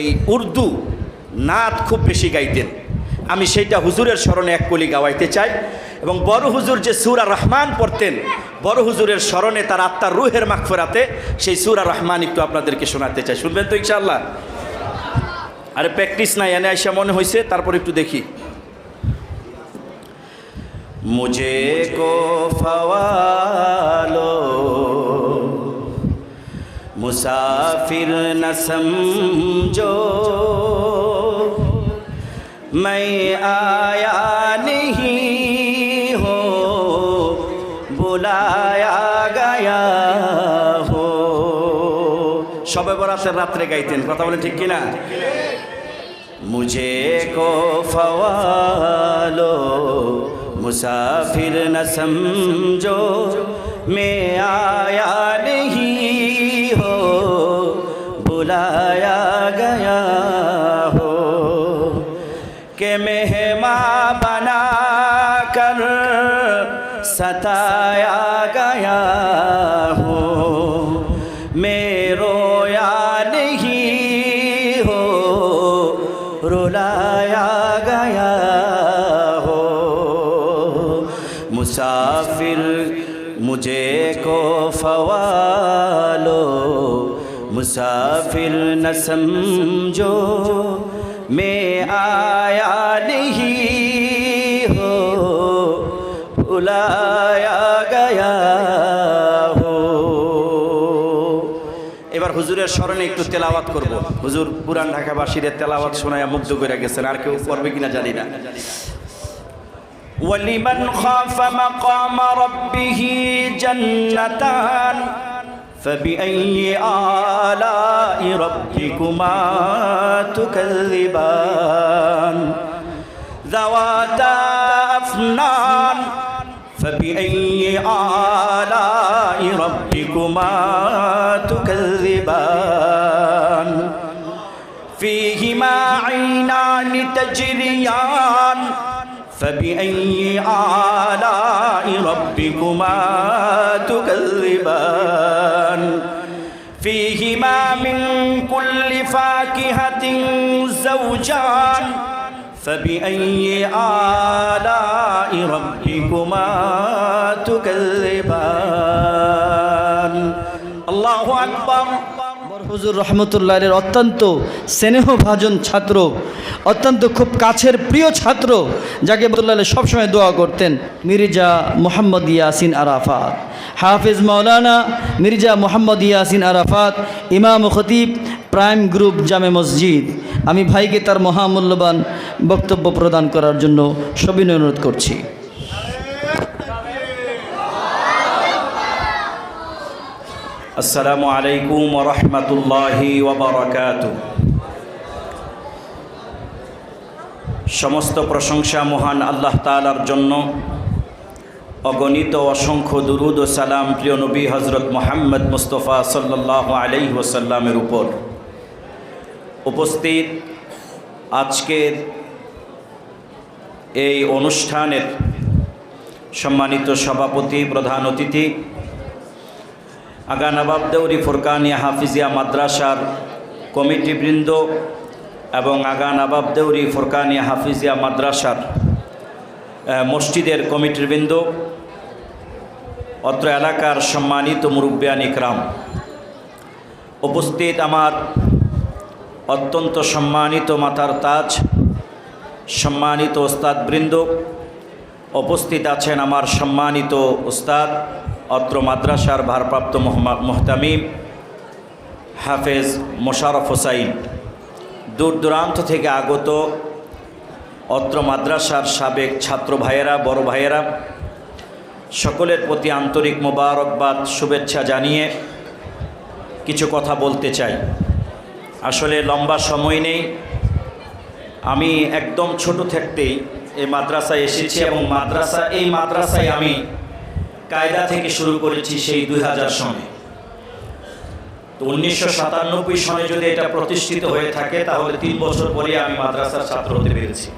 এই উর্দু নাত খুব বেশি গাইতেন। আমি সেইটা হুজুরের স্মরণে এক কলি গাওয়াইতে চাই এবং বড় হুজুর যে সুরা রহমান পড়তেন, বড় হুজুরের স্মরণে তার আত্মার রুহের মাগফেরাতে সেই সুরা রহমান একটু আপনাদেরকে শোনাতে চাই। শুনবেন তো ইনশাআল্লাহ? আরে প্র্যাকটিস নাই, এনে আইসা মনে হয়েছে তারপর একটু দেখি। মুঝে কো ফওয়ালো मुसाफिर न समझो मैं आया नहीं हो बुलाया गया हो সবে বরাতের রাত্রে গাইতেন কথা বলেন ঠিক কিনা मुझे को फवालो मुसाफिर न समझो मैं आया नहीं हो बुलाया गया हो कि मेहमा बना कर सताया गया हो। मैं रोया नहीं हो, रुलाया गया हो। मुसाफिर मुझे को फवालो मुसाफिर न समझो मैं आया नहीं हो बुलाया गया हो এবার হুজুরের স্মরণে একটু তেলাওয়াত করব হুজুর পুরান ঢাকাবাসীর তেলাওয়াত শোনায় মুগ্ধ করে গেছেন আর কেউ করবে কিনা জানি না ولمن خاف مقام ربه جنتان فبأي آلاء ربكما تكذبان؟ ذواتا أفنان فبأي آلاء ربكما تكذبان؟ فيهما عينان تجريان فبأي آلاء ربكما تكذبان؟ فيهما من كل فاكهة زوجان. فبأي آلاء ربكما تكذبان؟ الله أكبر. হুজুর রহমতুল্লাহের অত্যন্ত স্নেহভাজন ছাত্র, অত্যন্ত খুব কাছের প্রিয় ছাত্র, যাকে বদুল্লাহ সবসময় দোয়া করতেন, মির্জা মোহাম্মদ ইয়াসিন আরাফাত। হাফিজ মাওলানা মির্জা মোহাম্মদ ইয়াসিন আরাফাত, ইমাম খতিব, প্রাইম গ্রুপ জামে মসজিদ। আমি ভাইকে তার মহামূল্যবান বক্তব্য প্রদান করার জন্য সবিনয় অনুরোধ করছি। আসসালামু আলাইকুম রহমতুল্লাহি ওবরাকাত সমস্ত প্রশংসা মহান আল্লাহ তালার জন্য। অগণিত অসংখ্য দুরুদ ও সালাম প্রিয় নবী হজরত মোহাম্মদ মুস্তফা সাল্লাহ আলাই ওসাল্লামের উপর। উপস্থিত আজকের এই অনুষ্ঠানের সম্মানিত সভাপতি, প্রধান অতিথি আগা নবাব দেউরি ফুরকানিয়া হাফিজিয়া মাদ্রাসার কমিটিবৃন্দ এবং আগা নবাব দেউরি ফুরকানিয়া হাফিজিয়া মাদ্রাসার মসজিদের কমিটিবৃন্দ অত্র এলাকার সম্মানিত মুরব্বিয়ান ইকরাম। উপস্থিত আমার অত্যন্ত সম্মানিত মাথার তাজ, সম্মানিত ওস্তাদবৃন্দ উপস্থিত আছেন আমার সম্মানিত ওস্তাদ অত্র মাদ্রাসার ভারপ্রাপ্ত মোহতামিম হাফেজ মোশারফ হোসাইন। দূর দূরান্ত থেকে আগত অত্র মাদ্রাসার সাবেক ছাত্র ভাইয়েরা, বড় ভাইয়েরা, সকলের প্রতি আন্তরিক মোবারকবাদ, শুভেচ্ছা জানিয়ে কিছু কথা বলতে চাই। আসলে লম্বা সময় নেই। আমি একদম ছোট থাকতেই এই মাদ্রাসায় এসেছি এবং মাদ্রাসা এই মাদ্রাসায় আমি কায়দা থেকে শুরু করেছি সেই দুই হাজার সনে। তো উনিশশো সাতানব্বই সনে যদি এটা প্রতিষ্ঠিত হয়ে থাকে, তাহলে তিন বছর পরে আমি মাদ্রাসার ছাত্র হতে পেরেছি।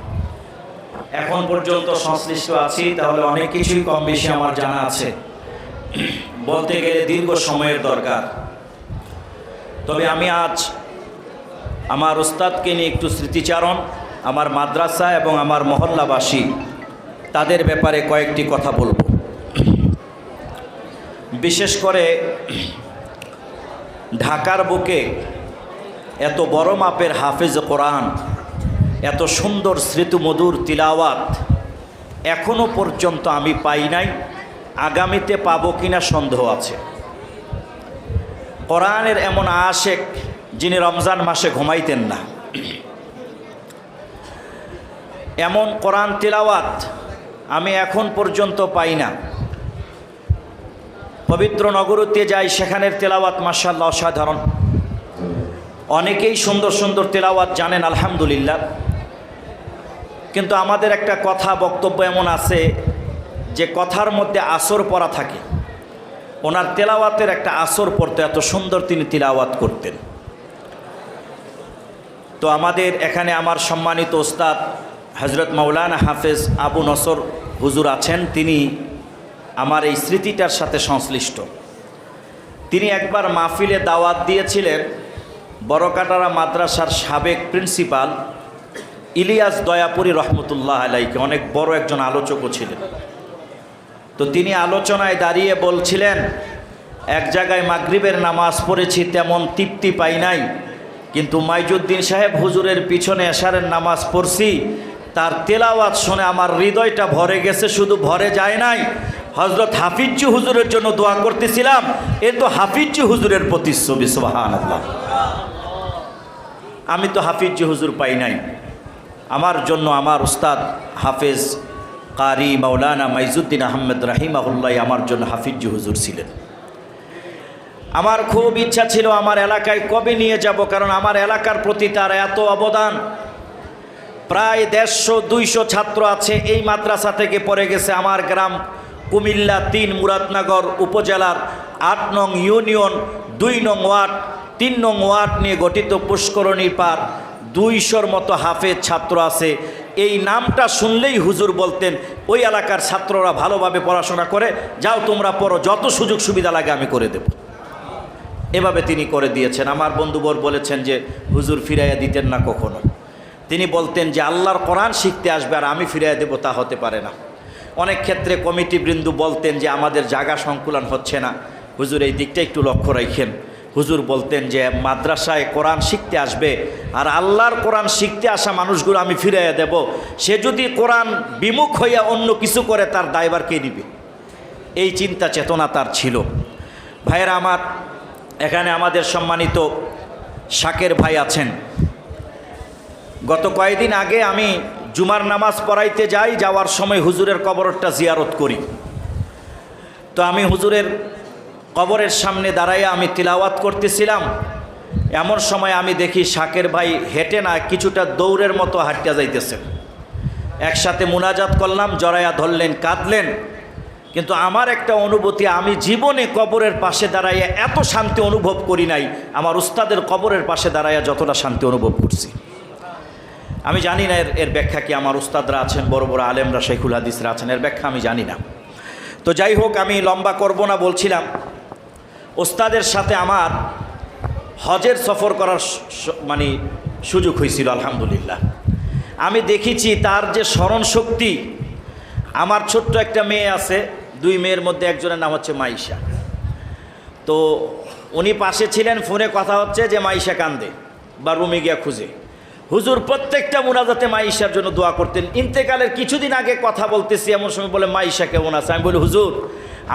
এখন পর্যন্ত সংশ্লিষ্ট আছি, তাহলে অনেক কিছুই কম বেশি আমার জানা আছে। বলতে গেলে দীর্ঘ সময়ের দরকার। তবে আমি আজ আমার ওস্তাদকে নিয়ে একটু স্মৃতিচারণ, আমার মাদ্রাসা এবং আমার মহল্লাবাসী, তাদের ব্যাপারে কয়েকটি কথা বলব। বিশেষ করে ঢাকার বুকে এত বড় মাপের হাফেজ কোরআন, এত সুন্দর স্মৃতিমধুর তিলাওয়াত এখনও পর্যন্ত আমি পাই নাই, আগামীতে পাবো কিনা সন্দেহ আছে। কোরআনের এমন আশেক যিনি রমজান মাসে ঘুমাইতেন না। এমন কোরআন তিলাওয়াত আমি এখন পর্যন্ত পাই না। পবিত্র নগরীতে যাই সেখানের তেলাওয়াত মার্শাল্লাহ অসাধারণ। অনেকেই সুন্দর সুন্দর তেলাওয়াত জানেন, আলহামদুলিল্লাহ। কিন্তু আমাদের একটা কথা, বক্তব্য এমন আছে যে কথার মধ্যে আসর পড়া থাকে। ওনার তেলাওয়াতের একটা আসর পড়তে, এত সুন্দর তিনি তিলাওয়াত করতেন। তো আমাদের এখানে আমার সম্মানিত ওস্তাদ হজরত মৌলানা হাফেজ আবু নসর হুজুর আছেন, তিনি আমার এই স্মৃতিটার সাথে সংশ্লিষ্ট। তিনি একবার মাহফিলে দাওয়াত দিয়েছিলেন বড়কাটারা মাদ্রাসার সাবেক প্রিন্সিপাল ইলিয়াস দয়াপুরি রহমতুল্লাহ আলাইকে, অনেক বড় একজন আলোচকও ছিলেন। তো তিনি আলোচনায় দাঁড়িয়ে বলছিলেন, এক জায়গায় মাগরিবের নামাজ পড়েছি, তেমন তৃপ্তি পাই নাই। কিন্তু মাইজুদ্দিন সাহেব হুজুরের পিছনে এশারের নামাজ পড়ছি, তার তেলাওয়াত শুনে আমার হৃদয়টা ভরে গেছে, শুধু ভরে যায় নাই। হজরত হাফিজ্জু হুজুরের জন্য দোয়া করতেছিলাম। এ তো হাফিজ্জু হুজুরের প্রতিচ্ছবি আল্লাহ আমি তো হাফিজ্জু হুজুর পাই নাই। আমার জন্য আমার উস্তাদ হাফেজ কারি মাওলানা মাইজুদ্দিন আহমেদ রাহিমাহুল্লাহ আমার জন্য হাফিজ্জু হুজুর ছিলেন। আমার খুব ইচ্ছা ছিল আমার এলাকায় কবে নিয়ে যাব, কারণ আমার এলাকার প্রতি তার এত অবদান। প্রায় দেড়শো, দুইশো ছাত্র আছে, এই মাদ্রাসা থেকে পড়ে গেছে আমার গ্রাম কুমিল্লা তিন মুরাদনগর উপজেলার আট নং ইউনিয়ন, দুই নং ওয়ার্ড, তিন নং ওয়ার্ড নিয়ে গঠিত পুষ্করণী পার দুইশোর মতো হাফেজ ছাত্র আছে। এই নামটা শুনলেই হুজুর বলতেন, ওই এলাকার ছাত্ররা ভালোভাবে পড়াশোনা করে, যাও তোমরা পড়ো, যত সুযোগ সুবিধা লাগে আমি করে দেব। এভাবে তিনি করে দিয়েছেন। আমার বন্ধুবর বলেছেন যে, হুজুর ফিরাইয়া দিতেন না কখনো। তিনি বলতেন যে, আল্লাহর কোরআন শিখতে আসবে আর আমি ফিরাইয়া দেবো, তা হতে পারে না। অনেক ক্ষেত্রে কমিটি বৃন্দু বলতেন যে আমাদের জায়গা সংকুলন হচ্ছে না। হুজুর, এই দিকটা একটু লক্ষ্য রাখেন। হুজুর বলতেন যে মাদ্রাসায় কোরআন শিখতে আসবে আর আল্লাহর কোরআন শিখতে আসা মানুষগুলো আমি ফিরাইয়া দেব। সে যদি কোরআন বিমুখ হইয়া অন্য কিছু করে, তার দায়বার কে নিবে? এই চিন্তা চেতনা তার ছিল। ভাইয়েরা আমার, এখানে আমাদের সম্মানিত শাকের ভাই আছেন। গত কয়েকদিন আগে আমি জুমার নামাজ পড়াইতে যাই, যাওয়ার সময় হুজুরের কবরটা জিয়ারত করি। তো আমি হুজুরের কবরের সামনে দাঁড়াইয়া আমি তিলাওয়াত করতেছিলাম। এমন সময় আমি দেখি শাকের ভাই হেঁটে না কিছুটা দৌড়ের মতো হাঁটিয়া যাইতেছেন একসাথে মুনাজাত করলাম, জড়াইয়া ধরলেন, কাঁদলেন। কিন্তু আমার একটা অনুভূতি, আমি জীবনে কবরের পাশে দাঁড়াইয়া এত শান্তি অনুভব করি নাই। আমার উস্তাদের কবরের পাশে দাঁড়াইয়া যতটা শান্তি অনুভব করছি। আমি জানি না এর এর ব্যাখ্যা কি আমার উস্তাদরা আছেন, বড় বড় আলেমরা, শেখুল হাদিসরা আছেন, এর ব্যাখ্যা আমি জানি না। তো যাই হোক, আমি লম্বা করব না, বলছিলাম ওস্তাদের সাথে আমার হজের সফর করার মানে সুযোগ হয়েছিল, আলহামদুলিল্লাহ। আমি দেখেছি তার যে স্মরণ শক্তি, আমার ছোট্ট একটা মেয়ে আছে, দুই মেয়ের মধ্যে একজনের নাম হচ্ছে মাইশা। তো উনি পাশে ছিলেন, ফোনে কথা হচ্ছে যে মাইশা কান্দে, বা রুমে গিয়া খুঁজে। হুজুর, প্রত্যেকটা মুনাজাতে মাইশার জন্য দোয়া করতেন। ইন্তেকালের কিছুদিন আগে কথা বলতেছি, এমন সময় বলে, মাইশা কেমন আছে? আমি বলি, হুজুর,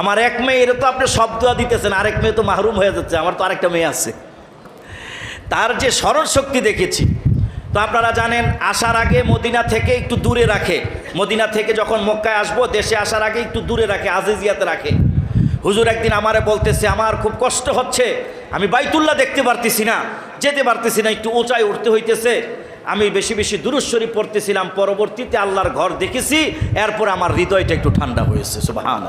আমার এক মেয়ে এর তো আপনি সব দোয়া দিতেছেন, আরেক মেয়ে তো মাহরুম হয়ে যাচ্ছে, আমার তো আরেকটা মেয়ে আছে। তার যে স্মরণ শক্তি দেখেছি, তো আপনারা জানেন, আসার আগে মদিনা থেকে একটু দূরে রাখে। মদিনা থেকে যখন মক্কায় আসব, দেশে আসার আগে একটু দূরে রাখে, আজিজিয়াতে রাখে। হুজুর একদিন আমারে বলতেছে, আমার খুব কষ্ট হচ্ছে, আমি বাইতুল্লাহ দেখতে পারতেছি না, যেতে পারতেছি না, একটু উঁচায় উঠতে হইতেছে। আমি বেশি বেশি দুরুশ্বরী পড়তেছিলাম, পরবর্তীতে আল্লাহর ঘর দেখেছি, এরপর আমার হৃদয়টা একটু ঠান্ডা হয়েছে সুবাহান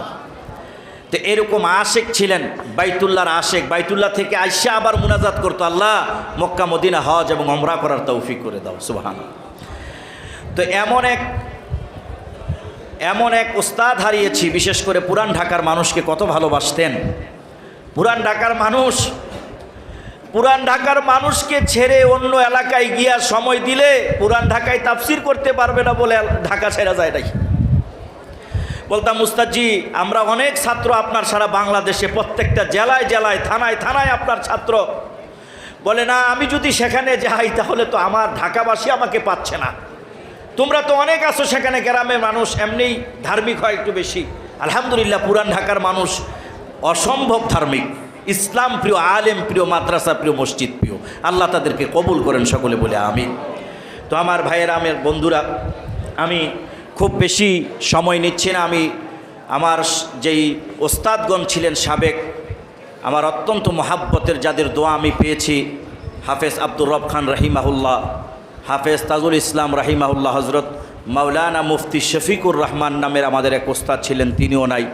তো এরকম আশেক ছিলেন, বাইতুল্লাহর আশেক, বাইতুল্লাহ থেকে আইসা আবার মুনাজাত করতো, আল্লাহ মক্কা, মদিনা, হজ এবং অমরা করার তৌফিক করে দাও সুবাহান তো এমন এক এমন এক ওস্তাদ হারিয়েছি, বিশেষ করে পুরান ঢাকার মানুষকে কত ভালোবাসতেন। পুরান ঢাকার মানুষ পুরান ঢাকার মানুষকে ছেড়ে অন্য এলাকায় গিয়া সময় দিলে পুরান ঢাকায় তাফসির করতে পারবে না বলে ঢাকা ছেড়া যায় নাকি? বলতাম মুস্তাজি আমরা অনেক ছাত্র আপনার সারা বাংলাদেশে, প্রত্যেকটা জেলায় জেলায়, থানায় থানায় আপনার ছাত্র। বলে, না, আমি যদি সেখানে যাই তাহলে তো আমার ঢাকাবাসী আমাকে পাচ্ছে না। তোমরা তো অনেক আছো সেখানে, গ্রামের মানুষ এমনিই ধার্মিক হয় একটু বেশি। আলহামদুলিল্লাহ, পুরান ঢাকার মানুষ অসম্ভব ধার্মিক। ইসলাম প্রিয় আলেম প্রিয় মাদ্রাসা প্রিয় মসজিদ প্রিয়, আল্লাহ তাদেরকে কবুল করেন, সকলে বলে আমি তো আমার ভাইয়েরা, আমার বন্ধুরা, আমি খুব বেশি সময় নিচ্ছি না, আমি আমার যেই ওস্তাদগণ ছিলেন সাবেক, আমার অত্যন্ত মহাব্বতের যাদের দোয়া আমি পেয়েছি, হাফেজ আব্দুর রব খান রাহিমাহুল্লাহ, হাফেজ তাজুল ইসলাম রাহিমাহুল্লাহ হজরত মাওলানা মুফতি শফিকুর রহমান নামের আমাদের এক ওস্তাদ ছিলেন, তিনিও নাই,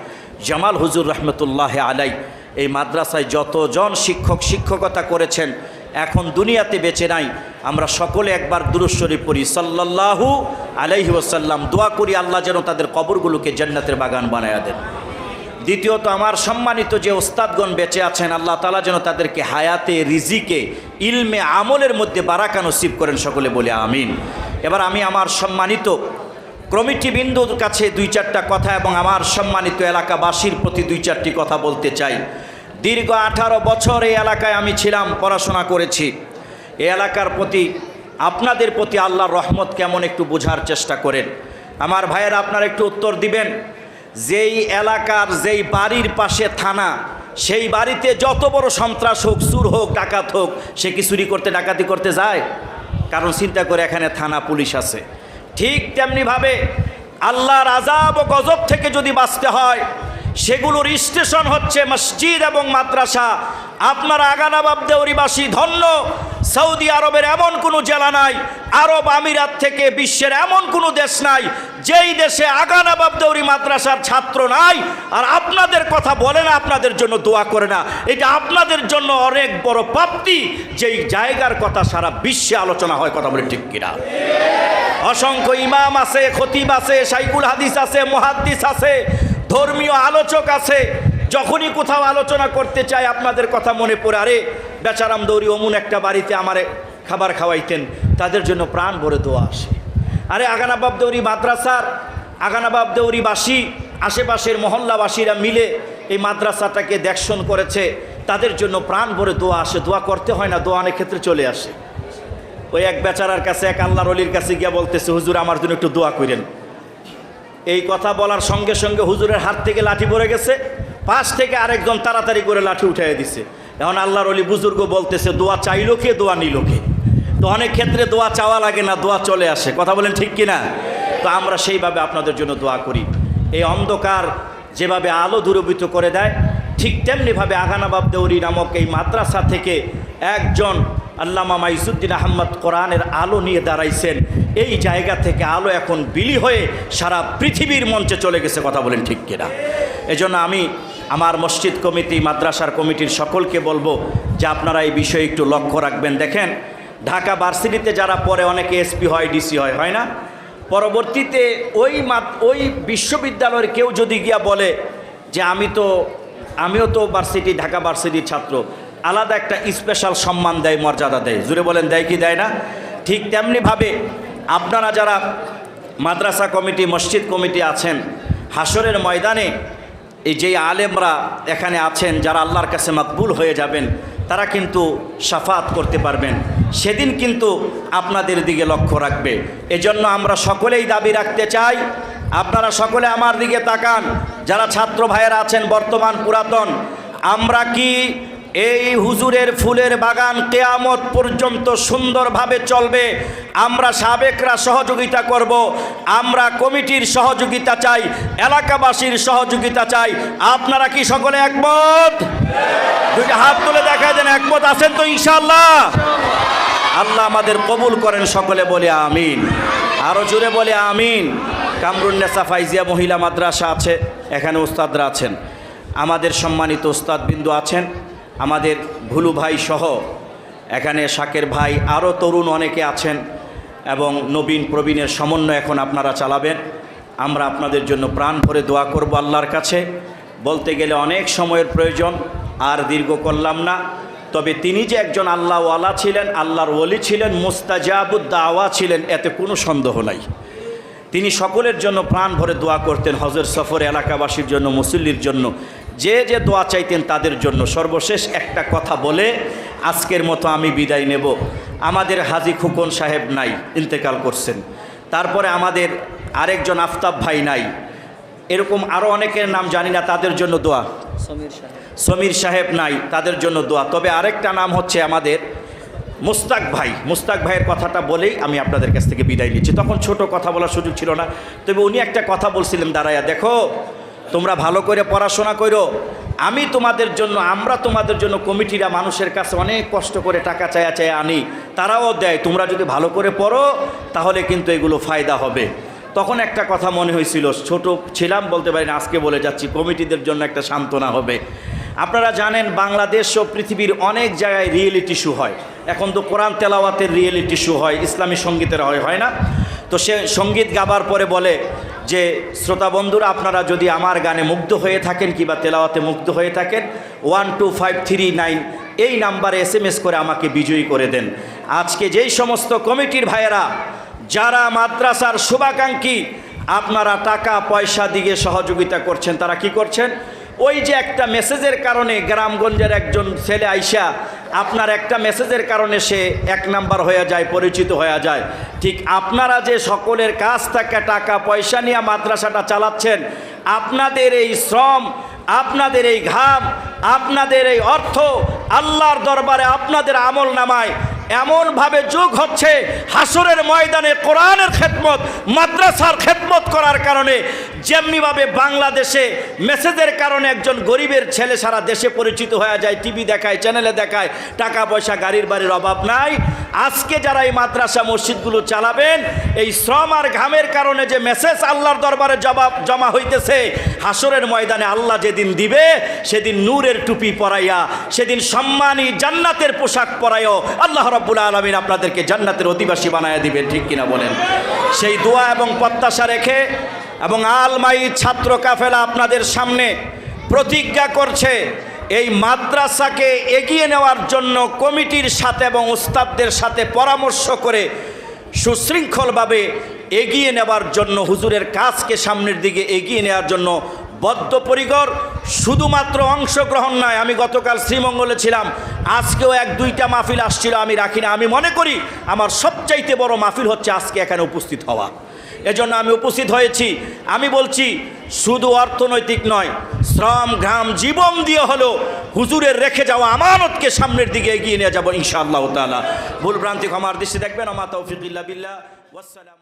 জামাল হুজুর রহমতুল্লাহ আলাই এই মাদ্রাসায় যতজন শিক্ষক শিক্ষকতা করেছেন, এখন দুনিয়াতে বেঁচে নাই। আমরা সকলে একবার দুরুশ্বরী পড়ি। সাল্লাল্লাহু আলাইহি ওসাল্লাম দোয়া করি, আল্লাহ যেন তাদের কবরগুলোকে জান্নাতের বাগান বানায়া দেন। দ্বিতীয়ত, আমার সম্মানিত যে ওস্তাদগণ বেঁচে আছেন, আল্লাহ তালা যেন তাদেরকে হায়াতে, রিজিকে, ইলমে আমলের মধ্যে বারাকা নসিব করেন সকলে বলে আমিন। এবার আমি আমার সম্মানিত কমিটি বিন্দুর কাছে দুই চারটা কথা এবং আমার সম্মানিত এলাকাবাসীর প্রতি দুই চারটি কথা বলতে চাই। দীর্ঘ আঠারো বছর এই এলাকায় আমি ছিলাম, পড়াশোনা করেছি। এই এলাকার প্রতি, আপনাদের প্রতি আল্লাহর রহমত কেমন একটু বোঝার চেষ্টা করেন। আমার ভাইয়েরা, আপনারা একটু উত্তর দিবেন। যেই এলাকার যেই বাড়ির পাশে থানা, সেই বাড়িতে যত বড় সন্ত্রাস হোক, চুর হোক, ডাকাত হোক, সে কি চুরি করতে, ডাকাতি করতে যায়? কারণ চিন্তা করে এখানে থানা পুলিশ আছে। ঠিক তেমনিভাবে আল্লাহর আজাব ও গজব থেকে যদি বাঁচতে হয় সেগুলোর স্টেশন হচ্ছে মসজিদ এবং মাদ্রাসা। আপনারা আগানাবাব দেউরিবাসী ধন্য, সৌদি আরবের এমন কোনো জেলা নাই, আরব আমিরাত থেকে বিশ্বের এমন কোনো দেশ নাই, যেই দেশে আগানাবাব দেউরি মাদ্রাসার ছাত্র নাই। আর আপনাদের কথা বলে না, আপনাদের জন্য দোয়া করে না। এটা আপনাদের জন্য অনেক বড় প্রাপ্তি, যেই জায়গার কথা সারা বিশ্বে আলোচনা হয়, কথা বলে ঠিক কিনা। অসংখ্য ইমাম আছে, খতিব আছে সাইকুল হাদিস আছে, মহাদ্দিস আছে ধর্মীয় আলোচক আছে, যখনই কোথাও আলোচনা করতে চাই আপনাদের কথা মনে পড়ে, আরে, বেচারাম দৌড়ি অমুন একটা বাড়িতে আমারে খাবার খাওয়াইতেন, তাদের জন্য প্রাণ ভরে দোয়া আসে। আরে, আগানাবাব দৌড়ি মাদ্রাসার, আগানাবাব দৌড়িবাসী আশেপাশের মহল্লাবাসীরা মিলে এই মাদ্রাসাটাকে দেখশন করেছে, তাদের জন্য প্রাণ ভরে দোয়া আসে, দোয়া করতে হয় না, দোয়া অনেক ক্ষেত্রে চলে আসে। ওই এক বেচারার কাছে, এক আল্লাহর অলির কাছে গিয়া বলতেছে, হুজুর, আমার জন্য একটু দোয়া করেন। এই কথা বলার সঙ্গে সঙ্গে হুজুরের হাত থেকে লাঠি পড়ে গেছে, পাশ থেকে আরেকজন তাড়াতাড়ি করে লাঠি উঠাই দিছে। এখন আল্লাহর অলি বুজুর্গ বলতেছে, দোয়া চাইলো কে, দোয়া নিল কে? তো অনেক ক্ষেত্রে দোয়া চাওয়া লাগে না, দোয়া চলে আসে। কথা বলেন ঠিক কিনা? তো আমরা সেইভাবে আপনাদের জন্য দোয়া করি। এই অন্ধকার যেভাবে আলো দূরবীত করে দেয়, ঠিক তেমনিভাবে আগানাবাব দেউরি নামক এই মাদ্রাসা থেকে একজন আল্লামা মাইজুদ্দিন আহমদ কোরআনের আলো নিয়ে দাঁড়াইছেন। এই জায়গা থেকে আলো এখন বিলি হয়ে সারা পৃথিবীর মঞ্চে চলে গেছে, কথা বলেন ঠিক কিনা? এজন্য আমি আমার মসজিদ কমিটি, মাদ্রাসার কমিটির সকলকে বলব যে আপনারা এই বিষয়ে একটু লক্ষ্য রাখবেন। দেখেন, ঢাকা ভার্সিটিতে যারা পরে অনেকে এসপি হয়, ডিসি হয় হয় না? পরবর্তীতে ওই ওই বিশ্ববিদ্যালয়ের কেউ যদি গিয়া বলে যে, আমি তো, আমিও তো ভার্সিটি, ঢাকা ভার্সিটির ছাত্র। আলাদা একটা স্পেশাল সম্মান দেয়, মর্যাদা দেয়। জুড়ে বলেন, দেয় কি, দেয় না? ঠিক তেমনিভাবে আপনারা যারা মাদ্রাসা কমিটি, মসজিদ কমিটি আছেন হাসরের ময়দানে এই যে আলেমরা এখানে আছেন, যারা আল্লাহর কাছে মকবুল হয়ে যাবেন, তারা কিন্তু সাফাত করতে পারবেন। সেদিন কিন্তু আপনাদের দিকে লক্ষ্য রাখবে। এজন্য আমরা সকলেই দাবি রাখতে চাই, আপনারা সকলে আমার দিকে তাকান। যারা ছাত্র ভাইয়েরা আছেন, বর্তমান পুরাতন, আমরা কি এই হুজুরের ফুলের বাগান কেয়ামত পর্যন্ত সুন্দরভাবে চলবে। আমরা সাবেকরা সহযোগিতা করব, আমরা কমিটির সহযোগিতা চাই, এলাকাবাসীর সহযোগিতা চাই। আপনারা কি সকলে একমত? দুইটা হাত তুলে দেখা দেন, একমত আছেন তো ইনশাল্লাহ আল্লাহ আমাদের কবুল করেন সকলে বলে আমিন। আরও জুড়ে বলে আমিন। কামরুন্নেসা ফাইজিয়া মহিলা মাদ্রাসা আছে, এখানে ওস্তাদরা আছেন। আমাদের সম্মানিত ওস্তাদ বিন্দু আছেন। আমাদের ভুলু ভাই সহ এখানে শাকের ভাই আরও তরুণ অনেকে আছেন এবং নবীন প্রবীণের সমন্বয় এখন আপনারা চালাবেন। আমরা আপনাদের জন্য প্রাণ ভরে দোয়া করব আল্লাহর কাছে। বলতে গেলে অনেক সময়ের প্রয়োজন, আর দীর্ঘ করলাম না। তবে তিনি যে একজন আল্লাহওয়ালা ছিলেন, আল্লাহর ওলি ছিলেন, মুস্তাজাবুদ দাওয়া ছিলেন, এতে কোনো সন্দেহ নাই। তিনি সকলের জন্য প্রাণ ভরে দোয়া করতেন, হজর সফর এলাকাবাসীর জন্য, মুসল্লির জন্য। যে যে দোয়া চাইতেন তাদের জন্য সর্বশেষ একটা কথা বলে আজকের মতো আমি বিদায় নেব। আমাদের হাজি খুকন সাহেব নাই ইন্তেকাল করছেন। তারপরে আমাদের আরেকজন আফতাব ভাই নাই। এরকম আরও অনেকের নাম জানি না তাদের জন্য দোয়া। সমীর সাহেব। সমীর সাহেব নাই তাদের জন্য দোয়া। তবে আরেকটা নাম হচ্ছে আমাদের মুস্তাক ভাই। মুস্তাক ভাইয়ের কথাটা বলেই আমি আপনাদের কাছ থেকে বিদায় নিচ্ছি। তখন ছোট কথা বলার সুযোগ ছিল না। তবে উনি একটা কথা বলছিলেন দাঁড়াইয়া দেখো। তোমরা ভালো করে পড়াশোনা করো। আমি তোমাদের জন্য, আমরা তোমাদের জন্য কমিটিরা মানুষের কাছে অনেক কষ্ট করে টাকা চায়া চায়া আনি, তারাও দেয়। তোমরা যদি ভালো করে পড়ো, তাহলে কিন্তু এগুলো ফায়দা হবে। তখন একটা কথা মনে হয়েছিল, ছোট ছিলাম বলতে পারি না, আজকে বলে যাচ্ছি, কমিটিদের জন্য একটা সান্ত্বনা হবে। আপনারা জানেন, বাংলাদেশ ও পৃথিবীর অনেক জায়গায় রিয়েলিটি শো হয়। এখন তো কোরআন তেলাওয়াতের রিয়েলিটি শো হয়, ইসলামী সঙ্গীতের হয় হয় না? তো সে সংগীত গাবার পরে বলে যে শ্রোতা বন্ধুরা, আপনারা যদি আমার গানে মুগ্ধ হয়ে থাকেন কিংবা তেলাওয়াতে মুগ্ধ হয়ে থাকেন one two five three nine এই নাম্বারে এস করে আমাকে বিজয়ী করে দেন। আজকে যেই সমস্ত কমিটির ভাইয়েরা, যারা মাদ্রাসার শুভাকাঙ্ক্ষী, আপনারা টাকা, পয়সা দিয়ে সহযোগিতা করছেন, তারা কি করছেন? ওই যে একটা মেসেজের কারণে গ্রামগঞ্জের একজন ছেলে আইসা আপনার একটা মেসেজের কারণে সে এক নাম্বার হয়ে যায়, পরিচিত হয়ে যায়। ঠিক আপনারা যে সকলের কাছ থেকে টাকা, পয়সা নিয়ে মাদ্রাসাটা চালাচ্ছেন, আপনাদের এই শ্রম, আপনাদের এই ঘাম, আপনাদের এই অর্থ, আল্লাহর দরবারে আপনাদের আমল নামায় এমনভাবে যোগ হচ্ছে হাসরের ময়দানে কোরআনের খেদমত, মাদ্রাসার খেদমত করার কারণে, যেমনিভাবে বাংলাদেশে মেসেজের কারণে একজন গরিবের ছেলে সারা দেশে পরিচিত হয়ে যায়, টিভি দেখায়, চ্যানেলে দেখায় টাকা পয়সা গাড়ির বাড়ির অভাব নাই। আজকে যারা এই মাদ্রাসা মসজিদগুলো চালাবেন, এই শ্রম আর ঘামের কারণে যে মেসেজ আল্লাহর দরবারে জবাব জমা হইতেছে, হাসরের ময়দানে আল্লাহ যেদিন দিবে, সেদিন নূরের টুপি পরাইয়া, সেদিন সম্মানী জান্নাতের পোশাক পরাইও আল্লাহ রব্বুল আলমিন আপনাদেরকে জান্নাতের অধিবাসী বানায় দিবেন, ঠিক কিনা বলেন? সেই দোয়া এবং প্রত্যাশা রেখে এবং আলমাই ছাত্র কাফেলা আপনাদের সামনে প্রতিজ্ঞা করছে, এই মাদ্রাসাকে এগিয়ে নেওয়ার জন্য কমিটির সাথে এবং উস্তাদদের সাথে পরামর্শ করে সুশৃঙ্খলভাবে এগিয়ে নেওয়ার জন্য, হুজুরের কাজকে সামনের দিকে এগিয়ে নেওয়ার জন্য বদ্ধপরিকর শুধুমাত্র অংশগ্রহণ নয়, আমি গতকাল শ্রীমঙ্গলে ছিলাম, আজকেও এক দুইটা মাহফিল আসছিল, আমি রাখি না। আমি মনে করি আমার সবচাইতে বড় মাহফিল হচ্ছে আজকে এখানে উপস্থিত হওয়া। এজন্য আমি উপস্থিত হয়েছি। আমি বলছি, শুধু অর্থনৈতিক নয়, শ্রম ঘাম জীবন দিয়ে হলো হুজুরের রেখে যাওয়া আমানতকে সামনের দিকে এগিয়ে নিয়ে যাব ইনশাআল্লাহ তালা ভুল ভ্রান্তি ক্ষমার দৃষ্টি দেখবেন আমার তৌফিকুল্লাহ বিল্লাহ। ওয়াসসালাম